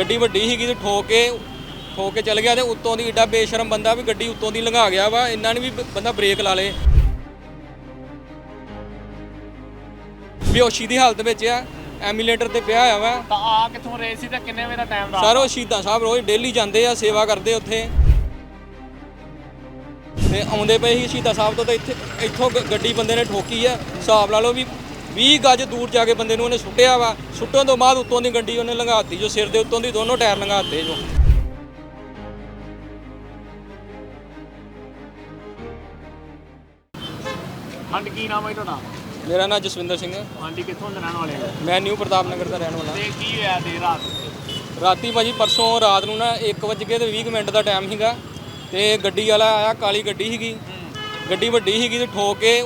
ਗੱਡੀ ਵੱਡੀ ਸੀਗੀ ਤੇ ਠੋਕ ਕੇ ਠੋਕ ਕੇ ਚਲ ਗਿਆ ਤੇ ਉੱਤੋਂ ਦੀ ਏਡਾ ਬੇਸ਼ਰਮ ਬੰਦਾ ਵੀ ਗੱਡੀ ਉੱਤੋਂ ਦੀ ਲੰਘਾ ਗਿਆ ਵਾ ਇਹਨਾਂ ਨੇ ਵੀ ਬੰਦਾ ਬ੍ਰੇਕ ਲਾ ਲੇ। ਬੇਹੋਸ਼ੀ ਦੀ ਹਾਲਤ ਵਿੱਚ ਆ ਐਮੀਲੇਟਰ ਤੇ ਪਿਆ ਹੋਇਆ ਵਾ। ਤਾਂ ਆ ਕਿੱਥੋਂ ਰਹੇ ਸੀ ਤੇ ਕਿੰਨੇ ਵਜੇ ਦਾ ਟਾਈਮ ਦਾ ਸਰ ਉਹ ਸ਼ਹੀਦਾਂ ਸਾਹਿਬ ਰੋਜ਼ ਡੇਲੀ ਜਾਂਦੇ ਆ ਸੇਵਾ ਕਰਦੇ ਉੱਥੇ। ਤੇ ਆਉਂਦੇ ਪਏ ਸੀ ਸ਼ਹੀਦਾਂ ਸਾਹਿਬ ਤੋਂ ਤੇ ਇੱਥੇ ਇੱਥੋਂ ਗ- ਗੱਡੀ ਬੰਦੇ ਨੇ ਠੋਕੀ ਆ ਹਿਸਾਬ ਲਾ ਲਓ ਵੀ 20 ਗਜ ਦੂਰ ਜਾ ਕੇ ਬੰਦੇ ਨੂੰ ਉਹਨੇ ਸੁੱਟਿਆ ਵਾ। ਸੁੱਟਣ ਤੋਂ ਬਾਅਦ ਉੱਤੋਂ ਦੀ ਗੱਡੀ ਉਹਨੇ ਲੰਘਾਤੀ ਜੋ ਸਿਰ ਦੇ ਉੱਤੋਂ ਦੀ ਦੋਨੋਂ ਟਾਇਰ ਲੰਘਾਤੇ ਜੋ। ਹਾਂਜੀ ਕੀ ਨਾਮ ਹੈ ਤੁਹਾਡਾ? ਮੇਰਾ ਨਾਮ ਜਸਵਿੰਦਰ ਸਿੰਘ ਹੈ। ਹਾਂਜੀ ਕਿੱਥੋਂ ਦੇ ਰਹਿਣ ਵਾਲੇ ਹੋ? ਮੈਂ ਨਿਊ ਪ੍ਰਤਾਪ ਨਗਰ ਦਾ ਰਹਿਣ ਵਾਲਾ। ਤੇ ਕੀ ਹੋਇਆ ਦੇਰ ਰਾਤ ਰਾਤੀ ਭਾਜੀ ਪਰਸੋਂ ਰਾਤ ਨੂੰ ਨਾ 1 ਵਜੇ ਕੇ ਤੇ 20 ਮਿੰਟ ਦਾ ਟਾਈਮ ਸੀਗਾ ਤੇ ਗੱਡੀ ਵਾਲਾ ਆਇਆ ਕਾਲੀ ਗੱਡੀ ਸੀਗੀ। ਗੱਡੀ ਵੱਡੀ ਸੀਗੀ ਤੇ ਠੋਕ ਕੇ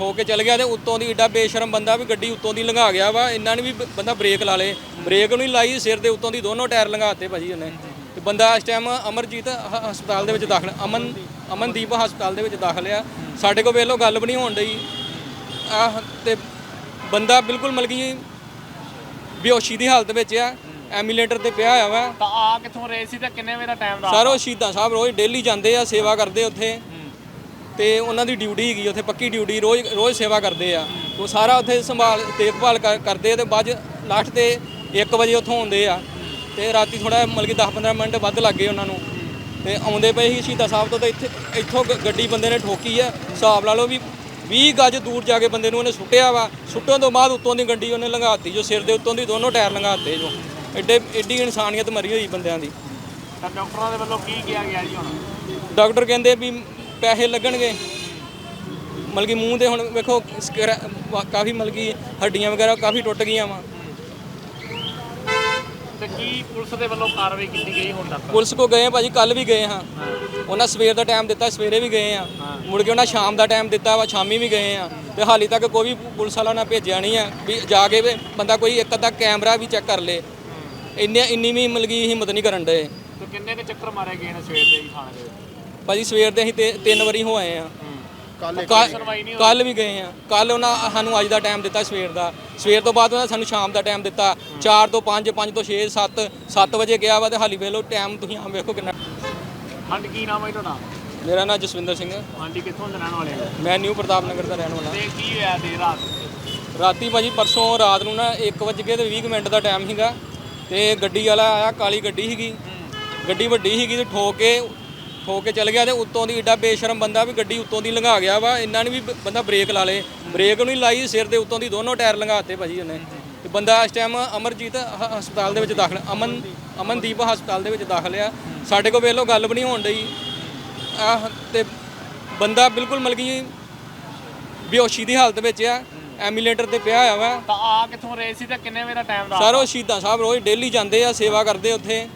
ਠੋਕ ਕੇ ਚਲ ਗਿਆ ਤੇ ਉੱਤੋਂ ਦੀ ਏਡਾ ਬੇਸ਼ਰਮ ਬੰਦਾ ਵੀ ਗੱਡੀ ਉੱਤੋਂ ਦੀ ਲੰਘਾ ਗਿਆ ਵਾ ਇਹਨਾਂ ਨੇ ਵੀ ਬੰਦਾ ਬ੍ਰੇਕ ਲਾ ਲੇ। ਬ੍ਰੇਕ ਨਹੀਂ ਲਾਈ ਸਿਰ ਦੇ ਉੱਤੋਂ ਦੀ ਦੋਨੋਂ ਟਾਇਰ ਲੰਘਾਤੇ ਭਾਜੀ ਉਹਨੇ। ਤੇ ਬੰਦਾ ਇਸ ਟਾਈਮ ਅਮਰਜੀਤ ਹ- ਹਸਪਤਾਲ ਦੇ ਵਿੱਚ ਦਾਖਲ ਅਮਨ ਅਮਨਦੀਪ ਹਸਪਤਾਲ ਦੇ ਵਿੱਚ ਦਾਖਲ ਆ। ਸਾਡੇ ਕੋਲ ਵੇਲੋ ਗੱਲ ਵੀ ਨਹੀਂ ਹੋਣ ਡਈ। ਆਹ ਤੇ ਬੰਦਾ ਬਿਲਕੁਲ ਮਲਕੀ ਬੇਹੋਸ਼ੀ ਦੀ ਹਾਲਤ ਵਿੱਚ ਆ ਐਮੀਲੇਟਰ ਤੇ ਪਿਆ ਹੋਇਆ ਵਾ। ਤਾਂ ਆ ਕਿੱਥੋਂ ਰਹੇ ਸੀ ਤੇ ਕਿੰਨੇ ਵਜੇ ਦਾ ਟਾਈਮ ਦਾ ਸਰ ਉਹ ਸ਼ਹੀਦਾਂ ਸਾਹਿਬ ਰੋਜ਼ ਡੇਲੀ ਜਾਂਦੇ ਆ ਸੇਵਾ ਕਰਦੇ ਉੱਥੇ। ਤੇ ਉਹਨਾਂ ਦੀ ਡਿਊਟੀ ਹੈਗੀ ਉੱਥੇ ਪੱਕੀ ਡਿਊਟੀ ਰੋਜ਼ ਰੋਜ਼ ਸੇਵਾ ਕਰਦੇ ਆ। ਉਹ ਸਾਰਾ ਉੱਥੇ ਸੰਭਾਲ ਦੇਖਭਾਲ ਕਰ- ਕਰਦੇ ਆ ਤੇ ਬਾਅਦ ਲਾਸਟ ਤੇ 1 ਵਜੇ ਉੱਥੋਂ ਆਉਂਦੇ ਆ। ਤੇ ਰਾਤੀ ਥੋੜਾ ਮਤਲਬ ਕਿ 10-15 ਮਿੰਟ ਵੱਧ ਲੱਗੇ ਉਹਨਾਂ ਨੂੰ। ਤੇ ਆਉਂਦੇ ਪਏ ਸੀ ਸ਼ਹੀਦਾਂ ਸਾਹਿਬ ਤੋਂ ਤੇ ਇੱਥੇ ਇੱਥੋਂ ਗੱਡੀ ਬੰਦੇ ਨੇ ਠੋਕੀ ਆ। ਹਿਸਾਬ ਲਾ ਲਓ ਵੀ 20 ਗਜ ਦੂਰ ਜਾ ਕੇ ਬੰਦੇ ਨੂੰ ਉਹਨੇ ਸੁੱਟਿਆ ਵਾ। ਸੁੱਟਣ ਤੋਂ ਬਾਅਦ ਉੱਤੋਂ ਦੀ ਗੱਡੀ ਉਹਨੇ ਲੰਘਾਤੀ ਜੋ ਸਿਰ ਦੇ ਉੱਤੋਂ ਦੀ ਦੋਨੋਂ ਟਾਇਰ ਲੰਘਾਤੇ ਜੋ। ਐਡੇ ਐਡੀ ਇਨਸਾਨੀਅਤ ਮਰੀ ਹੋਈ ਬੰਦਿਆਂ ਦੀ। ਤਾਂ ਡਾਕਟਰਾਂ ਦੇ ਵੱਲੋਂ ਕੀ ਕਿਹਾ ਗਿਆ ਜੀ ਹੁਣ? ਡਾਕਟਰ ਕਹਿੰਦੇ ਵੀ ਪੈਸੇ ਲੱਗਣਗੇ। ਮਤਲਬ ਕਿ ਮੂੰਹ ਦੇ ਹੁਣ ਵੇਖੋ ਸਕਰੈ- ਕਾਫੀ ਮਤਲਬ ਕਿ ਹੱਡੀਆਂ ਵਗੈਰਾ ਕਾਫੀ ਟੁੱਟ ਗਈਆਂ ਵਾ। ਤੇ ਕੀ ਪੁਲਿਸ ਦੇ ਵੱਲੋਂ ਕਾਰਵਾਈ ਕੀਤੀ ਗਈ ਹੁਣ ਤੱਕ? ਪੁਲਿਸ ਕੋ ਗਏ ਆ ਭਾਜੀ ਕੱਲ ਵੀ ਗਏ ਹਾਂ। ਉਹਨਾਂ ਸਵੇਰ ਦਾ ਟਾਈਮ ਦਿੱਤਾ ਸਵੇਰੇ ਵੀ ਗਏ ਆ। ਮੁੜ ਕੇ ਉਹਨਾਂ ਸ਼ਾਮ ਦਾ ਟਾਈਮ ਦਿੱਤਾ ਵਾ ਸ਼ਾਮੀ ਵੀ ਗਏ ਆ। ਤੇ ਹਾਲੀ ਤੱਕ ਕੋਈ ਵੀ ਪੁਲਿਸ ਵਾਲਾ ਨਾ ਭੇਜਿਆ ਨਹੀਂ ਆ ਵੀ ਜਾ ਕੇ ਵੀ ਬੰਦਾ ਕੋਈ ਇੱਕ ਅੱਧਾ ਕੈਮਰਾ ਵੀ ਚੈੱਕ ਕਰ ਲੇ। ਇੰਨੇ ਇੰਨੀ ਵੀ ਮਤਲਬ ਕਿ ਹਿੰਮਤ ਨਹੀਂ ਕਰਨ ਦੇ ਤੇ ਕਿੰਨੇ ਕੁ ਚੱਕਰ ਮਾਰੇ ਗਏ ਨੇ ਸਵੇਰ ਦੇ ਜੀ ਥਾਣੇ ਦੇ ਵਿੱਚ? ਭਾਜੀ ਸਵੇਰ ਦੇ ਅਸੀਂ ਤੇ- ਤਿੰਨ ਵਾਰੀ ਹੋ ਆਏ ਆ। ਨਹੀਂ ਕੱਲ ਵੀ ਗਏ ਆ। ਕੱਲ ਉਹਨਾਂ ਸਾਨੂੰ ਅੱਜ ਦਾ ਟਾਈਮ ਦਿੱਤਾ ਸਵੇਰ ਦਾ। ਸਵੇਰ ਤੋਂ ਬਾਅਦ ਉਹਨਾਂ ਸਾਨੂੰ ਸ਼ਾਮ ਦਾ ਟਾਈਮ ਦਿੱਤਾ। 4 ਤੋਂ 5 5 ਤੋਂ 6 7 7 ਵਜੇ ਗਿਆ ਵਾ ਤੇ ਹਾਲੀ ਵੇਖ ਲਓ ਟਾਈਮ ਤੁਸੀਂ ਆਮ ਵੇਖੋ ਕਿੰਨਾ ਹਾਂਜੀ ਕੀ ਨਾਮ ਹੈ ਤੁਹਾਡਾ? ਮੇਰਾ ਨਾਮ ਜਸਵਿੰਦਰ ਸਿੰਘ ਹੈ ਹਾਂਜੀ ਕਿੱਥੋਂ ਦੇ ਰਹਿਣ ਵਾਲੇ ਹੋ? ਮੈਂ ਨਿਊ ਪ੍ਰਤਾਪ ਨਗਰ ਦਾ ਰਹਿਣ ਵਾਲਾ। ਤੇ ਕੀ ਹੋਇਆ ਦੇਰ ਰਾਤ? ਰਾਤੀ ਭਾਜੀ ਪਰਸੋਂ ਰਾਤ ਨੂੰ ਨਾ 1 ਵਜੇ ਕੇ ਤੇ 20 ਮਿੰਟ ਦਾ ਟਾਈਮ ਸੀਗਾ ਤੇ ਗੱਡੀ ਵਾਲਾ ਆਇਆ ਕਾਲੀ ਗੱਡੀ ਸੀਗੀ। ਗੱਡੀ ਵੱਡੀ ਸੀਗੀ ਤੇ ਠੋਕ ਕੇ ਠੋਕ ਕੇ ਚਲ ਗਿਆ ਤੇ ਉੱਤੋਂ ਦੀ ਏਡਾ ਬੇਸ਼ਰਮ ਬੰਦਾ ਵੀ ਗੱਡੀ ਉੱਤੋਂ ਦੀ ਲੰਘਾ ਗਿਆ ਵਾ ਇਹਨਾਂ ਨੇ ਵੀ ਬੰਦਾ ਬ੍ਰੇਕ ਲਾ ਲੇ। ਬ੍ਰੇਕ ਨਹੀਂ ਲਾਈ ਸਿਰ ਦੇ ਉੱਤੋਂ ਦੀ ਦੋਨੋਂ ਟਾਇਰ ਲੰਘਾਤੇ ਭਾਜੀ ਉਹਨੇ। ਤੇ ਬੰਦਾ ਇਸ ਟਾਈਮ ਅਮਰਜੀਤ ਹ- ਹਸਪਤਾਲ ਦੇ ਵਿੱਚ ਦਾਖਲ ਅਮਨ ਅਮਨਦੀਪ ਹਸਪਤਾਲ ਦੇ ਵਿੱਚ ਦਾਖਲ ਆ। ਸਾਡੇ ਕੋਲ ਵੇਲੋ ਗੱਲ ਵੀ ਨਹੀਂ ਹੋਣ ਡਈ। ਆਹ ਤੇ ਬੰਦਾ ਬਿਲਕੁਲ ਮਤਲਬ ਕਿ ਬੇਹੋਸ਼ੀ ਦੀ ਹਾਲਤ ਵਿੱਚ ਆ ਐਮੀਲੇਟਰ ਤੇ ਪਿਆ ਹੋਇਆ ਵਾ। ਤਾਂ ਆ ਕਿੱਥੋਂ ਰਹੇ ਸੀ ਤੇ ਕਿੰਨੇ ਵਜੇ ਦਾ ਟਾਈਮ ਦਾ ਸਰ ਉਹ ਸ਼ਹੀਦਾਂ ਸਾਹਿਬ ਰੋਜ਼ ਡੇਲੀ ਜਾਂਦੇ ਆ ਸੇਵਾ ਕਰਦੇ ਉੱਥੇ।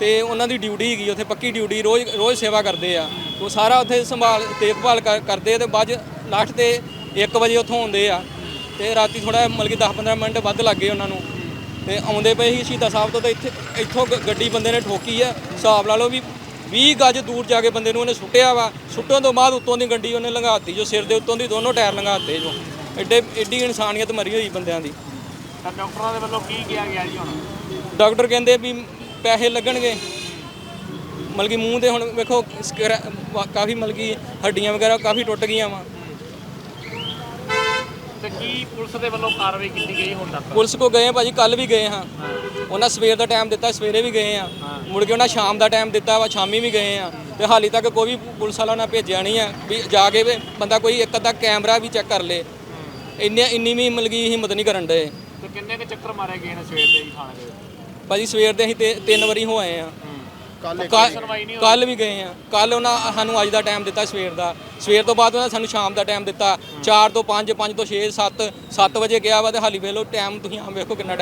ਤੇ ਉਹਨਾਂ ਦੀ ਡਿਊਟੀ ਹੈਗੀ ਉੱਥੇ ਪੱਕੀ ਡਿਊਟੀ ਰੋਜ਼ ਰੋਜ਼ ਸੇਵਾ ਕਰਦੇ ਆ। ਉਹ ਸਾਰਾ ਉੱਥੇ ਸੰਭਾਲ ਦੇਖਭਾਲ ਕਰ- ਕਰਦੇ ਆ ਤੇ ਬਾਅਦ ਲਾਸਟ ਤੇ 1 ਵਜੇ ਉੱਥੋਂ ਆਉਂਦੇ ਆ। ਤੇ ਰਾਤੀ ਥੋੜਾ ਮਤਲਬ ਕਿ 10-15 ਮਿੰਟ ਵੱਧ ਲੱਗੇ ਉਹਨਾਂ ਨੂੰ। ਤੇ ਆਉਂਦੇ ਪਏ ਸੀ ਸ਼ਹੀਦਾਂ ਸਾਹਿਬ ਤੋਂ ਤੇ ਇੱਥੇ ਇੱਥੋਂ ਗੱਡੀ ਬੰਦੇ ਨੇ ਠੋਕੀ ਆ। ਹਿਸਾਬ ਲਾ ਲਓ ਵੀ 20 ਗਜ ਦੂਰ ਜਾ ਕੇ ਬੰਦੇ ਨੂੰ ਉਹਨੇ ਸੁੱਟਿਆ ਵਾ। ਸੁੱਟਣ ਤੋਂ ਬਾਅਦ ਉੱਤੋਂ ਦੀ ਗੱਡੀ ਉਹਨੇ ਲੰਘਾਤੀ ਜੋ ਸਿਰ ਦੇ ਉੱਤੋਂ ਦੀ ਦੋਨੋਂ ਟਾਇਰ ਲੰਘਾਤੇ ਜੋ। ਐਡੇ ਐਡੀ ਇਨਸਾਨੀਅਤ ਮਰੀ ਹੋਈ ਬੰਦਿਆਂ ਦੀ। ਡਾਕਟਰਾਂ ਦੇ ਵੱਲੋਂ ਕੀ ਕਿਹਾ ਗਿਆ ਜੀ ਹੁਣ? ਡਾਕਟਰ ਕਹਿੰਦੇ ਵੀ ਪੈਸੇ ਲੱਗਣਗੇ। ਮਤਲਬ ਕਿ ਮੂੰਹ ਦੇ ਹੁਣ ਵੇਖੋ ਕਾਫੀ ਮਤਲਬ ਕਿ ਹੱਡੀਆਂ ਵਗੈਰਾ ਕਾਫੀ ਟੁੱਟ ਗਈਆਂ ਵਾ। ਤੇ ਕੀ ਪੁਲਿਸ ਦੇ ਵੱਲੋਂ ਕਾਰਵਾਈ ਕੀਤੀ ਗਈ ਹੁਣ ਤੱਕ? ਪੁਲਿਸ ਕੋ ਗਏ ਆ ਭਾਜੀ ਕੱਲ ਵੀ ਗਏ ਹਾਂ। ਉਹਨਾਂ ਸਵੇਰ ਦਾ ਟਾਈਮ ਦਿੱਤਾ ਸਵੇਰੇ ਵੀ ਗਏ ਆ ਮੁੜ ਕੇ ਉਹਨਾਂ ਸ਼ਾਮ ਦਾ ਟਾਈਮ ਦਿੱਤਾ ਵਾ ਸ਼ਾਮੀ ਵੀ ਗਏ ਆ ਤੇ ਹਾਲੀ ਤੱਕ ਕੋਈ ਵੀ ਪੁਲਿਸ ਵਾਲਾ ਨਾ ਭੇਜਿਆ ਨਹੀਂ ਆ ਵੀ ਜਾ ਕੇ ਵੀ ਬੰਦਾ ਕੋਈ ਇੱਕ ਅੱਧਾ ਕੈਮਰਾ ਵੀ ਚੈੱਕ ਕਰ ਲੇ। ਇੰਨੇ ਇੰਨੀ ਵੀ ਮਤਲਬ ਕਿ ਹਿੰਮਤ ਨਹੀਂ ਕਰਨ ਦੇ ਤੇ ਕਿੰਨੇ ਕੁ ਚੱਕਰ ਮਾਰੇ ਗਏ ਨੇ ਸਵੇਰ ਦੇ ਜੀ ਥਾਣੇ ਦੇ ਭਾਜੀ ਸਵੇਰ ਦੇ ਅਸੀਂ ਤੇ- ਤਿੰਨ ਵਾਰੀ ਹੋ ਆਏ ਆ ਨਹੀਂ ਕੱਲ ਵੀ ਗਏ ਆ ਕੱਲ ਉਹਨਾਂ ਸਾਨੂੰ ਅੱਜ ਦਾ ਟਾਈਮ ਦਿੱਤਾ ਸਵੇਰ ਦਾ। ਸਵੇਰ ਤੋਂ ਬਾਅਦ ਉਹਨਾਂ ਸਾਨੂੰ ਸ਼ਾਮ ਦਾ ਟਾਈਮ ਦਿੱਤਾ। 4 ਤੋਂ 5 5 ਤੋਂ 6 7 7 ਵਜੇ ਗਿਆ ਵਾ ਤੇ ਹਾਲੀ ਵੇਖ ਲਓ ਟਾਈਮ ਤੁਸੀਂ ਆਮ ਵੇਖੋ ਕਿੰਨਾ